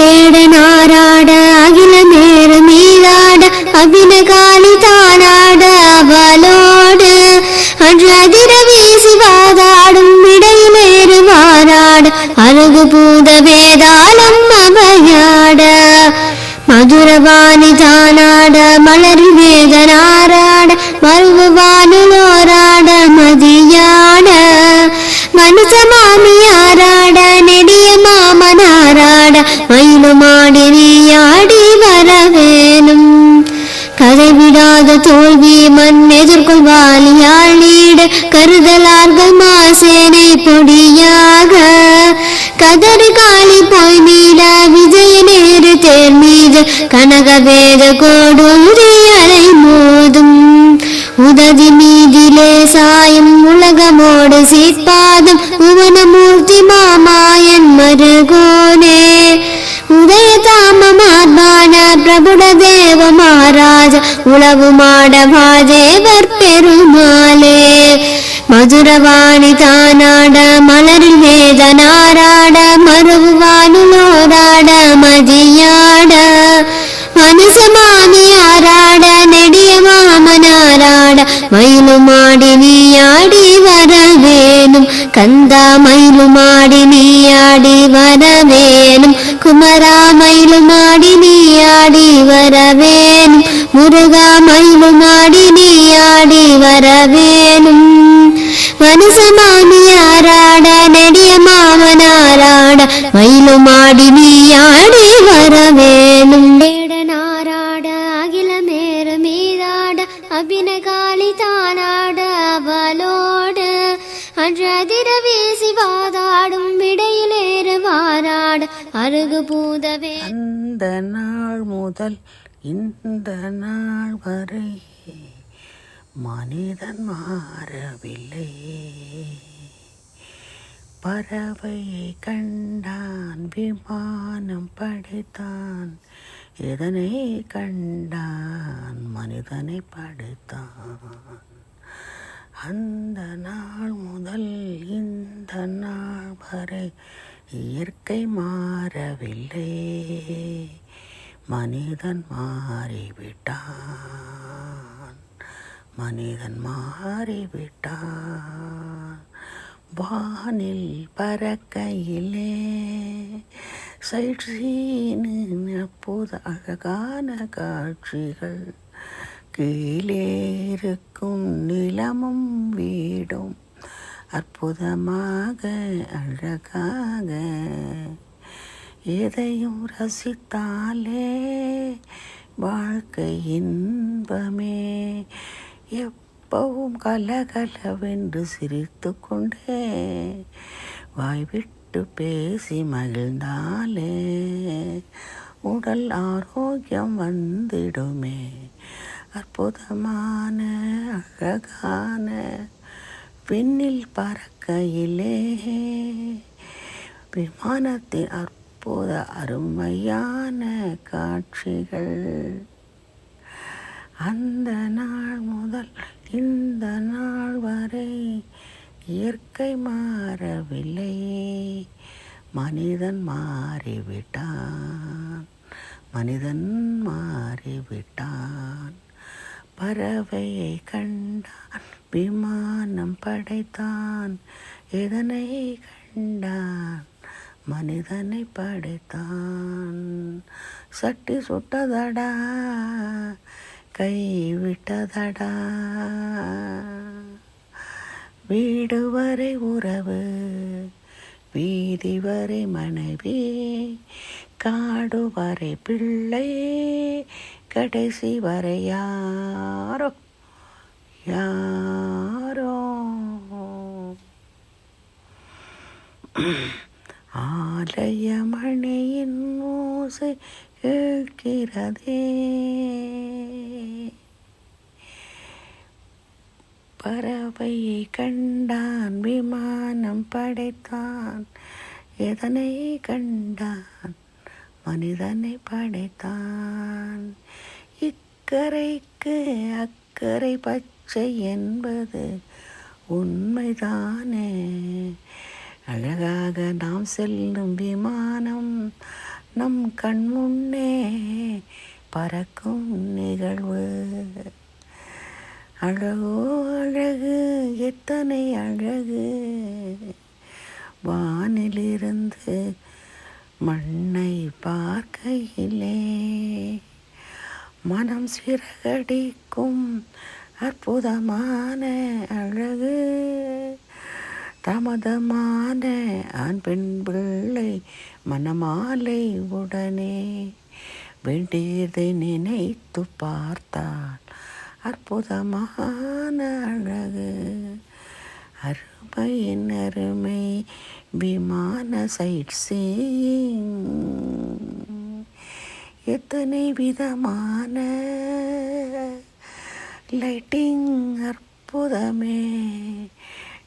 வேடனாராட அகில நேர மீதாட அபினகாலி தானாட அவளோடு அன்று அதிர வீசி வாதாடும் இடையிலேறு வாராட அழகு பூத வேதாளம் அவையாட மதுரவாணி தானாட மலர் வேதனாராட மருவானுலோராட மதியாட. மனுஷ மாமியாராட நெடிய மாமனாராட மய மயிலுமாடி நீயாடி வரவேணும். கதை விடாத தோல்வி மண் எதிர்கொள்வாளியாள் நீடு கருதலார்கள் மாசேனை பொடியாக. கதறி காலி போய் மீட விஜய நேரு தேர் மீது கனக வேத கோடூரி அலை மோதும். உதவி மீதிலே சாயம் உலகமோடு சீர்பாதம். புவனமூர்த்தி மாமாயன் மருகோனே. உதய தாம மார்பான பிரபுட தேவ மகாராஜ உளவு மாடவா தேவர் பெருமாளே. மதுரவாணி தானாட மலரில் வேத நாராட ஆடி வரவேணும் முருகா மயிலுமாடி நீயாடி வரவேணும் மனுஷமாமியாராட நெடிய மாமனாராட மயிலுமாடி நீ ஆடி வரவே அருகு பூதவே. அந்த நாள் முதல் இந்த நாள் வரை மனிதன் மாறவில்லை. பறவையை கண்டான் விமானம் படைத்தான். இதனை கண்டான் மனிதனை படைத்தான். அந்த நாள் முதல் இந்த நாள் வரை இயற்கை மாறவில்லை. மனிதன் மாறிவிட்டான். மனிதன் மாறிவிட்டான். வானில் பறக்கையிலே சைட் சீனு அப்போது அழகான காட்சிகள். கீழே இருக்கும் நிலமும் வீடும் அற்புதமாக அழகாக எதையும் ரசித்தாலே வாழ்க்கை இன்பமே. எப்பவும் கலகலவென்று சிரித்து கொண்டே வாய்விட்டு பேசி மகிழ்ந்தாலே உடல் ஆரோக்கியம் வந்திடுமே. அற்புதமான அழகான விண்ணில் பறக்கையிலே. விமானத்தின் அற்புத அருமையான காட்சிகள். அந்த நாள் முதல் இந்த நாள் வரை இயற்கை மாறவில்லை. மனிதன் மாறிவிட்டான். மனிதன் மாறிவிட்டான். பறவையை கண்டான் விமானம் படைத்தான் எதனை கண்டான் மனிதனை படைத்தான். சட்டி சுட்டதடா கை விட்டதடா வீடு வரை உறவு வீதி வரை மனைவி காடு வரை பிள்ளை கடைசி வரை யாரோ யாரோ. ஆலயமணியின் ஓசை கேட்கிறதே. பறவையை கண்டான் விமானம் படைத்தான். எதனை கண்டான்? மனிதனை படைத்தான். இக்கரைக்கு அக்கறை பச்சை என்பது உண்மைதானே. அழகாக நாம் செல்லும் விமானம் நம் கண் முன்னே பறக்கும் நிகழ்வு. அழகோ அழகு எத்தனை அழகு. வானிலிருந்து மண்ணை பார்க்கையிலே மனம் சிறகடிக்கும் அற்புதமான அழகு. தமதமான ஆண் பெண் பிள்ளை மனமாலை உடனே வேண்டியதை நினைத்து பார்த்தால் அற்புதமான அழகு. அருமை என் அருமை விமான சைட் சீயிங் எத்தனை விதமான லைட்டிங் அற்புதமே.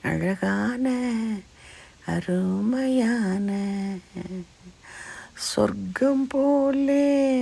அழகான அருமையான சொர்க்கம் போலே.